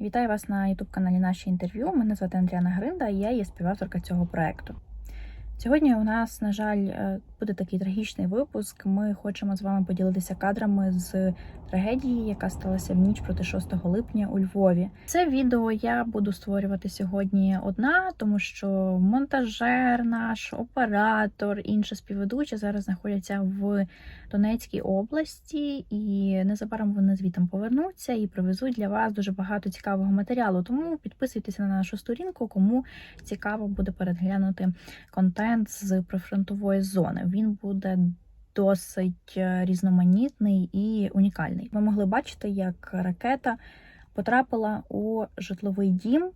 Вітаю вас на youtube каналі Наші інтерв'ю. Мене звати Андріана Гринда, і я є співавторка цього проекту. Сьогодні у нас, на жаль, е, буде такий трагічний випуск. Ми хочемо з вами поділитися кадрами з трагедії, яка сталася в ніч проти 6 липня у Львові. Це відео я буду створювати сьогодні одна, тому що монтажер, наш оператор, інші співведучі зараз знаходяться в Донецькій області, і незабаром вони звітом повернуться і привезуть для вас дуже багато цікавого матеріалу. Тому підписуйтеся на нашу сторінку, кому цікаво буде переглянути контент з прифронтової зони. Він буде досить е, різноманітний і унікальний. Ви могли бачити, як ракета потрапила у житловий дім.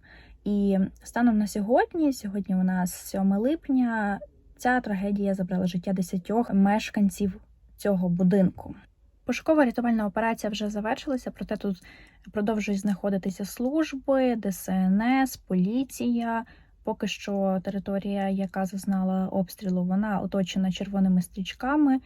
І станом на сьогодні, сьогодні у нас 7 липня, ця трагедія забрала життя десятьох мешканців цього будинку. Пошукова рятувальна операція вже завершилася, проте тут продовжують знаходитися служби, ДСНС, поліція. Поки що територія, яка зазнала обстрілу, вона оточена червоними стрічками.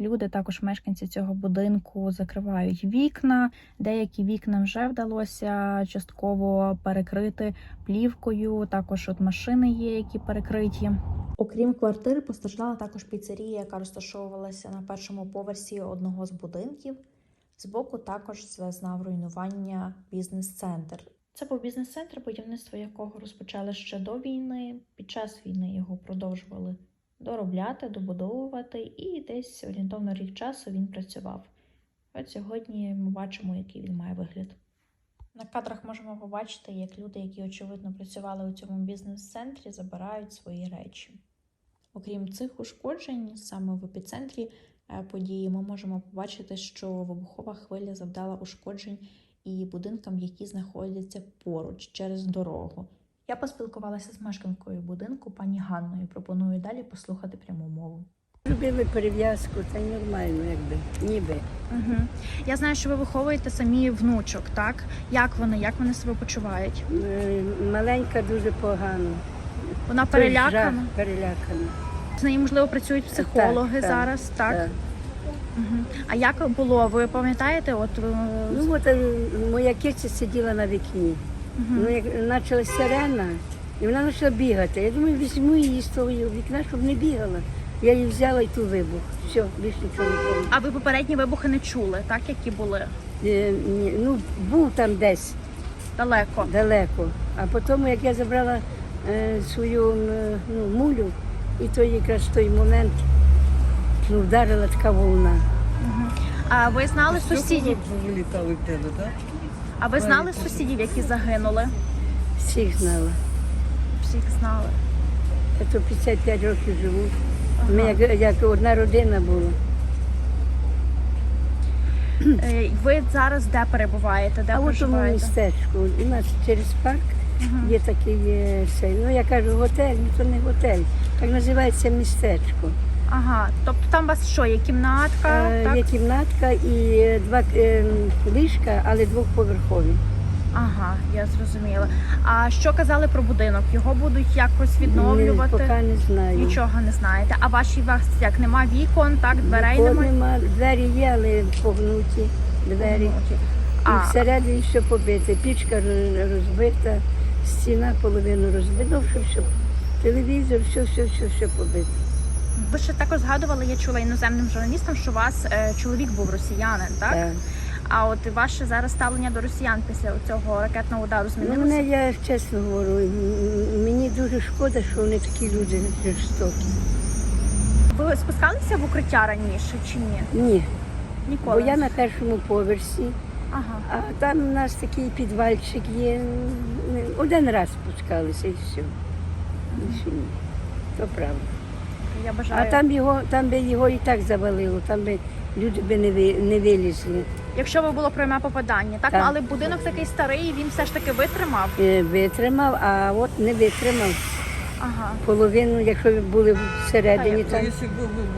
Люди, також мешканці цього будинку, закривають вікна. Деякі вікна вже вдалося частково перекрити плівкою. Також от машини є, які перекриті. Окрім квартири, постраждала також піцерія, яка розташовувалася на першому поверсі одного з будинків. Збоку також зазнав руйнування бізнес-центр. Це був бізнес-центр, будівництво якого розпочали ще до війни. Під час війни його продовжували доробляти, добудовувати, і десь орієнтовно рік часу він працював. От сьогодні ми бачимо, який він має вигляд. На кадрах можемо побачити, як люди, які очевидно працювали у цьому бізнес-центрі, забирають свої речі. Окрім цих ушкоджень, саме в епіцентрі е, події ми можемо побачити, що вибухова хвиля завдала ушкоджень і будинкам, які знаходяться поруч через дорогу. Я поспілкувалася з мешканкою будинку пані Ганною. Пропоную далі послухати пряму мову. Робили перев'язку, й нормально, якби, ніби. Угу. Я знаю, що ви виховуєте самі внучок, так? Як вони, як вони себе почувають? Е, Маленька дуже погано. Вона Той перелякана. жах, перелякана. З нею, можливо, працюють психологи Так, так, зараз, так? Так. Угу. А як було? Ви пам'ятаєте? От е, Ну от е, моя киця сиділа на вікні. мгм. Ну як почала сирена, і вона почала бігати. Я думаю, візьму її з того вікна, щоб не бігала. Я її взяла і ту вибух. Все, більше нічого не пам'ятаю. А ви попередні вибухи не чули, так? Які були Е, ні, Ну, був там десь далеко. далеко. А потім, як я забрала е, свою е, ну, мулю, і то якраз в той момент ну, вдарила така волна. А ви знали сусідів? Вилітали в тебе, так? А ви знали сусідів, які загинули? Всіх знала. Всіх знали. Я то 55 років живу. Ага. Ми як, як одна родина була. Е, Ви зараз де перебуваєте? Де а от у проживаєте? містечку. У нас через парк є такий е, цей, ну я кажу готель, ну то не готель. Так називається містечко. Ага, тобто там у вас що, є кімнатка? Е, так? Є кімнатка і два е, ліжка, але двохповерхові. Ага, я зрозуміла. А що казали про будинок? Його будуть якось відновлювати? Ні, Поки не знаю. Нічого не знаєте. А ваші вас як нема вікон, так дверей Вікон немає? нема, двері є, але погнуті двері. Погнуті. І всередині все побите. Пічка роз- розбита, стіна половину розбита, ну, все, все. Телевізор, все, все, все, все побите. Ви ще також згадували, я чула іноземним журналістам, що у вас е, чоловік був росіянин, так? Так. А от ваше зараз ставлення до росіян після цього ракетного удару Ну, змінилося? мене, я чесно говорю, м- мені дуже шкода, що вони такі люди жорстокі. Ви спускалися в укриття раніше чи ні? Ні, Ніколи. бо я на першому поверсі, Ага. а там у нас такий підвальчик є. Один раз спускалися і все. Більше ні. То правда. Я бажаю. А там його, там би його і так завалило, там би люди би не, ви, не вилізли. Якщо би було пряме попадання, так? Так. але будинок такий старий, він все ж таки витримав. Е, Витримав, а от не витримав Ага. половину, якщо ви були всередині Ну, там. якщо б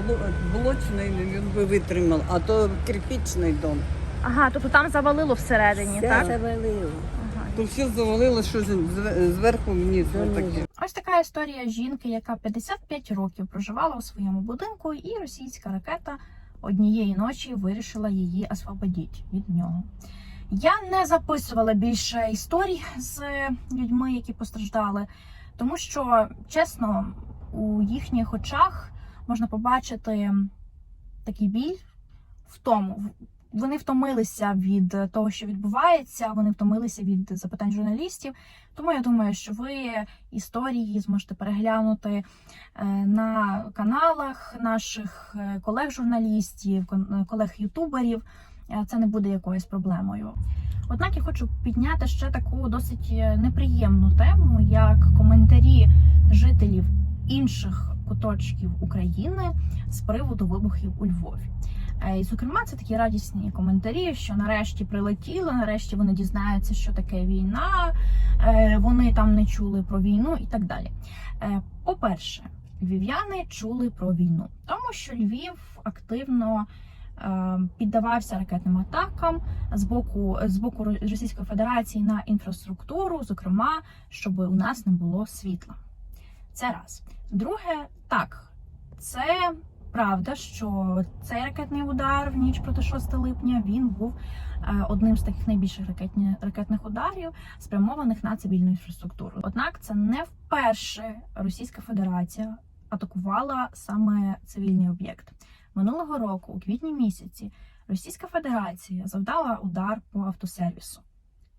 був блочний, він би витримав, а то кирпичний дом. Ага, тобто там завалило всередині, Все так? завалило. Ага. То все завалило, що з- зверху вниз. отаке. Ось така історія жінки, яка 55 років проживала у своєму будинку, і російська ракета однієї ночі вирішила її освободити від нього. Я не записувала більше історій з людьми, які постраждали, тому що, чесно, у їхніх очах можна побачити такий біль в тому. Вони втомилися від того, що відбувається, вони втомилися від запитань журналістів. Тому я думаю, що ви історії зможете переглянути е, на каналах наших е, колег-журналістів, е, колег-ютуберів. Е, Це не буде якоюсь проблемою. Однак я хочу підняти ще таку досить е, неприємну тему, як коментарі жителів інших куточків України з приводу вибухів у Львові. Е, зокрема, це такі радісні коментарі, що нарешті прилетіло, нарешті вони дізнаються, що таке війна, е, вони там не чули про війну і так далі. Е, По-перше, львів'яни чули про війну, тому що Львів активно піддавався ракетним атакам з боку з боку Російської Федерації на інфраструктуру, зокрема, щоб у нас не було світла. Це раз. Друге, так, це правда, що цей ракетний удар в ніч проти 6 липня він був е, одним з таких найбільших ракетні, ракетних ударів, спрямованих на цивільну інфраструктуру. Однак це не вперше Російська Федерація атакувала саме цивільний об'єкт. Минулого року, у квітні місяці, Російська Федерація завдала удар по автосервісу.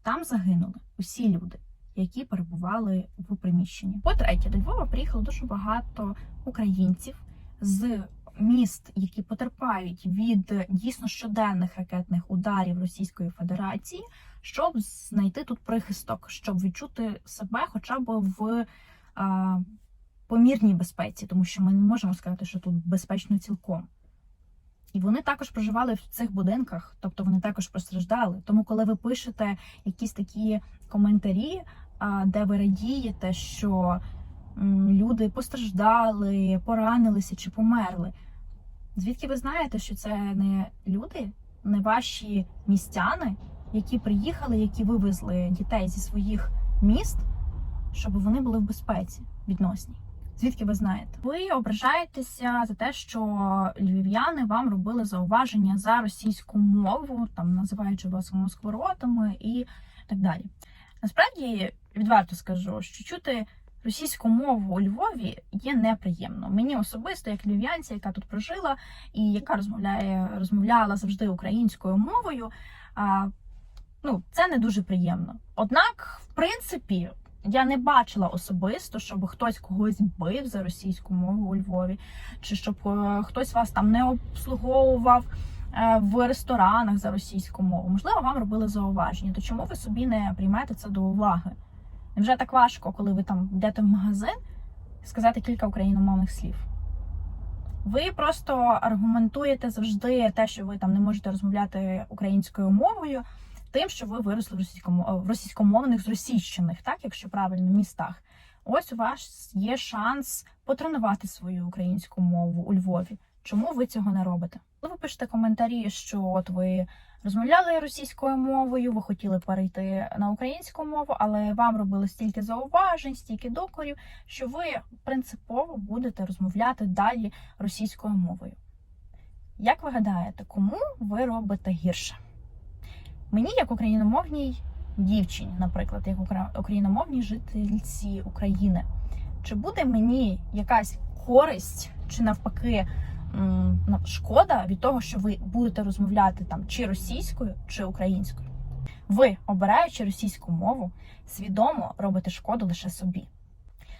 Там загинули усі люди, які перебували в приміщенні. По-третє, до Львова приїхало дуже багато українців з міст, які потерпають від дійсно щоденних ракетних ударів Російської Федерації, щоб знайти тут прихисток, щоб відчути себе хоча б в а, помірній безпеці, тому що ми не можемо сказати, що тут безпечно цілком. І вони також проживали в цих будинках, тобто вони також постраждали. Тому, коли ви пишете якісь такі коментарі, де ви радієте, що люди постраждали, поранилися чи померли. Звідки ви знаєте, що це не люди, не ваші містяни, які приїхали, які вивезли дітей зі своїх міст, щоб вони були в безпеці відносній? Звідки ви знаєте? Ви ображаєтеся за те, що львів'яни вам робили зауваження за російську мову, там називаючи вас москворотами і так далі. Насправді, відверто скажу, що чути російську мову у Львові є неприємно. Мені особисто, як львів'янця, яка тут прожила і яка розмовляє, розмовляла завжди українською мовою. А, ну, це не дуже приємно. Однак, в принципі, я не бачила особисто, щоб хтось когось бив за російську мову у Львові, чи щоб е, хтось вас там не обслуговував е, в ресторанах за російську мову. Можливо, вам робили зауваження. То чому ви собі не приймете це до уваги? Невже так важко, коли ви там йдете в магазин, сказати кілька україномовних слів? Ви просто аргументуєте завжди те, що ви там не можете розмовляти українською мовою, тим, що ви виросли в російському в російськомовних зросійщених, так якщо правильно, містах. Ось у вас є шанс потренувати свою українську мову у Львові. Чому ви цього не робите? Ви пишете коментарі, що от ви розмовляли російською мовою, ви хотіли перейти на українську мову, але вам робили стільки зауважень, стільки докорів, що ви принципово будете розмовляти далі російською мовою. Як ви гадаєте, кому ви робите гірше? Мені, як україномовній дівчині, наприклад, як укра- україномовній жительці України, чи буде мені якась користь, чи навпаки ну, шкода від того, що ви будете розмовляти там чи російською, чи українською? Ви, обираючи російську мову, свідомо робите шкоду лише собі.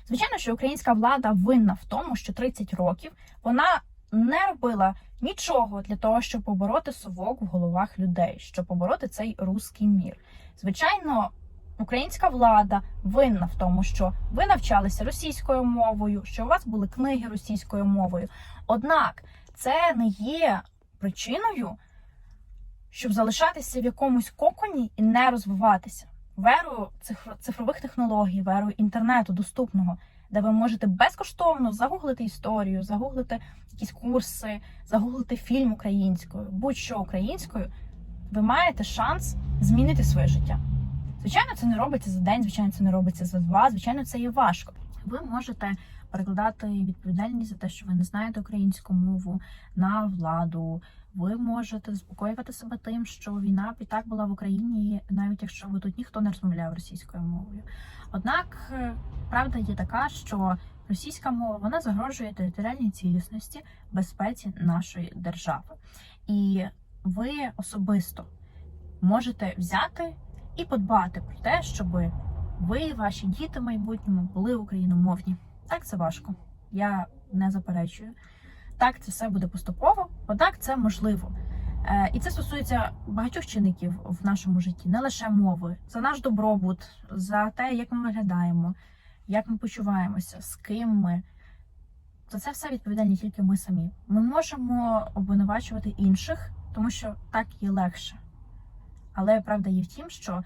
Звичайно, що українська влада винна в тому, що 30 років вона не робила нічого для того, щоб побороти совок в головах людей, щоб побороти цей руський мір. Звичайно, українська влада винна в тому, що ви навчалися російською мовою, що у вас були книги російською мовою. Однак це не є причиною, щоб залишатися в якомусь коконі і не розвиватися. Веру цифр- цифрових технологій, веру інтернету доступного, де ви можете безкоштовно загуглити історію, загуглити якісь курси, загуглити фільм українською, будь-що українською, ви маєте шанс змінити своє життя. Звичайно, це не робиться за день, звичайно, це не робиться за два, звичайно, це є важко. Ви можете перекладати відповідальність за те, що ви не знаєте українську мову на владу. ви можете заспокоювати себе тим, що війна і так була в Україні, навіть якщо ви тут ніхто не розмовляв російською мовою. Однак е, правда є така, що російська мова вона загрожує територіальній цілісності, безпеці нашої держави, і ви особисто можете взяти і подбати про те, щоб ви, ваші діти в майбутньому були україномовні. Так це важко. Я не заперечую. Так, це все буде поступово, однак це можливо. Е, І це стосується багатьох чинників в нашому житті, не лише мови, за наш добробут, за те, як ми виглядаємо, як ми почуваємося, з ким ми. За це все відповідальні тільки ми самі. Ми можемо обвинувачувати інших, тому що так є легше. Але правда є в тім, що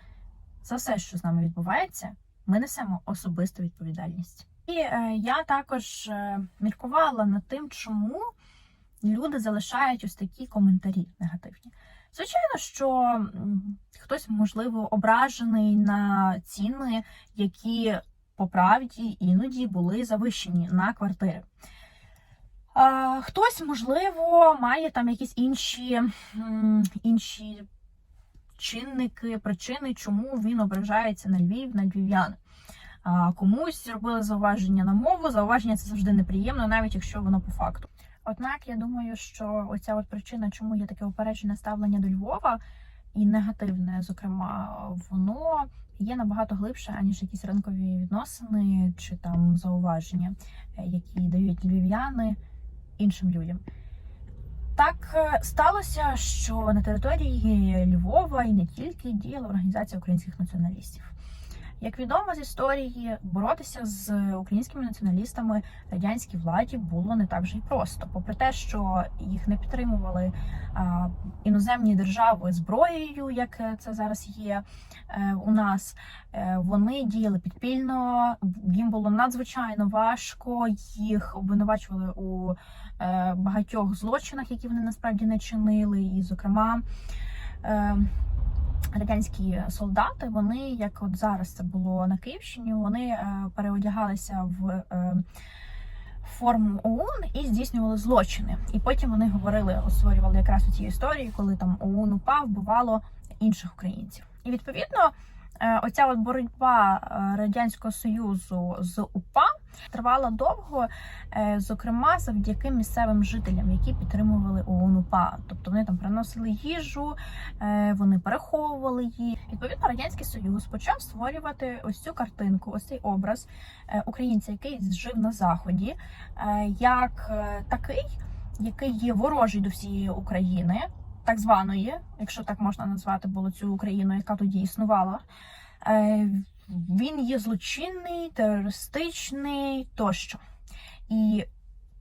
за все, що з нами відбувається, ми несемо особисту відповідальність. І е, я також е, міркувала над тим, чому люди залишають ось такі коментарі негативні. Звичайно, що хтось, можливо, ображений на ціни, які по правді іноді були завищені на квартири. Хтось, можливо, має там якісь інші, інші чинники, причини, чому він ображається на Львів, на львів'ян. Комусь зробили зауваження на мову. Зауваження це завжди неприємно, навіть якщо воно по факту. Однак я думаю, що оця от причина, чому є таке упереджене ставлення до Львова і негативне, зокрема, воно є набагато глибше, аніж якісь ринкові відносини чи там зауваження, які дають львів'яни іншим людям. Так е, сталося, що на території Львова і не тільки діяла організація українських націоналістів. Як відомо з історії, боротися з українськими націоналістами радянській владі було не так же й просто. Попри те, що їх не підтримували а, іноземні держави зброєю, як це зараз є е, у нас, е, вони діяли підпільно. Їм було надзвичайно важко. Їх обвинувачували у е, багатьох злочинах, які вони насправді не чинили, і, зокрема. Е, радянські солдати, вони, як от зараз це було на Київщині, вони е, переодягалися в е, форму ОУН і здійснювали злочини. І потім вони говорили, створювали якраз у цій історії, коли там ОУН упав, вбивало інших українців. І відповідно. Е, Оця от боротьба е, радянського союзу з УПА тривала довго, е, зокрема завдяки місцевим жителям, які підтримували ОУН УПА. Тобто вони там приносили їжу, вони переховували її. Відповідно, радянський союз почав створювати ось цю картинку, ось цей образ українця, який жив на заході, як такий, який є ворожий до всієї України. Так званої, якщо так можна назвати, було цю Україну, яка тоді існувала. Е, Він є злочинний, терористичний тощо. І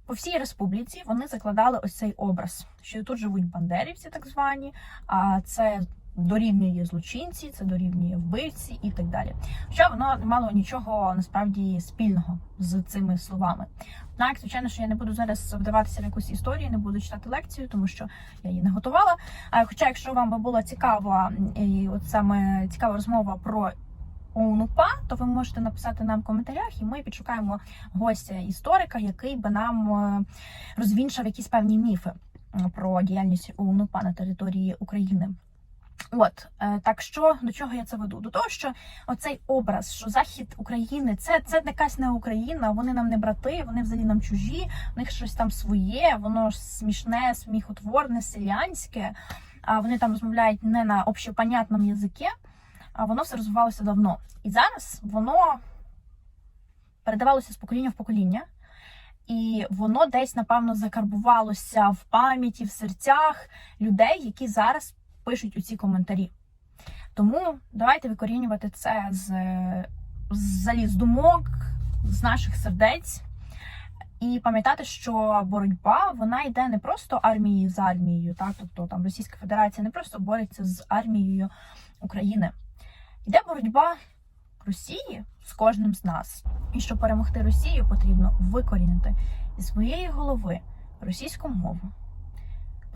по всій республіці вони закладали ось цей образ, що тут живуть бандерівці, так звані, а це дорівнює злочинці, це дорівнює вбивці і так далі. Хоча воно не мало нічого насправді спільного з цими словами. Однак, звичайно, що я не буду зараз вдаватися в якусь історію, не буду читати лекцію, тому що я її не готувала. Хоча, якщо вам була цікава і от саме цікава розмова про ОУН-УПА, то ви можете написати нам в коментарях, і ми підшукаємо гостя історика, який би нам е, розвінчав якісь певні міфи е, про діяльність ОУН-УПА на території України. От е, так що до чого я це веду? До того, що оцей образ, що захід України, це, це якась не Україна, вони нам не брати, вони взагалі нам чужі, у них щось там своє, воно ж смішне, сміхотворне, селянське. А вони там розмовляють не на общепонятному язикі, а воно все розвивалося давно. І зараз воно передавалося з покоління в покоління. І воно десь, напевно, закарбувалося в пам'яті, в серцях людей, які зараз пишуть у ці коментарі. Тому давайте викорінювати це з, з заліз думок, з наших сердець. І пам'ятати, що боротьба вона йде не просто армії з армією, так тобто там Російська Федерація не просто бореться з армією України. Йде боротьба Росії з кожним з нас. І щоб перемогти Росію, потрібно викорінити зі своєї голови російську мову.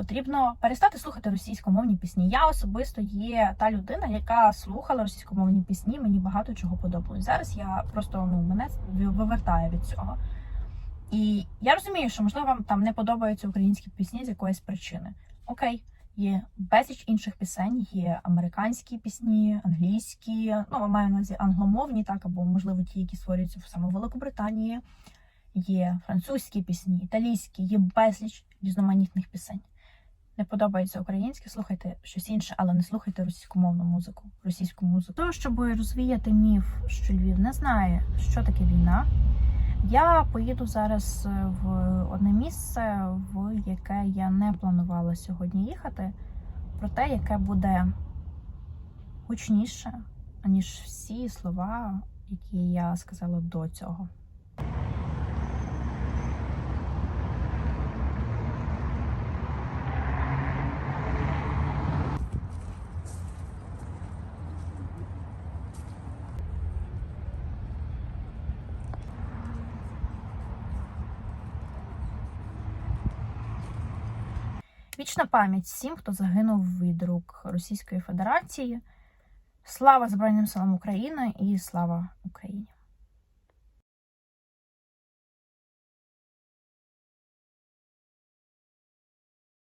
Потрібно перестати слухати російськомовні пісні. Я особисто є та людина, яка слухала російськомовні пісні. Мені багато чого подобалось. Зараз я просто ну мене вивертає від цього. І я розумію, що можливо вам там не подобаються українські пісні з якоїсь причини. Окей, є безліч інших пісень, є американські пісні, англійські, ну, маємо на увазі англомовні, так, або, можливо, ті, які створюються саме в Великобританії. Є французькі пісні, італійські, є безліч різноманітних пісень. Не подобається українське, слухайте щось інше, але не слухайте російськомовну музику, російську музику. Того, щоб розвіяти міф, що Львів не знає, що таке війна, я поїду зараз е, в одне місце, в яке я не планувала сьогодні їхати, проте яке буде гучніше, аніж всі слова, які я сказала до цього. Вічна пам'ять всім, хто загинув від рук Російської Федерації. Слава Збройним силам України і слава Україні!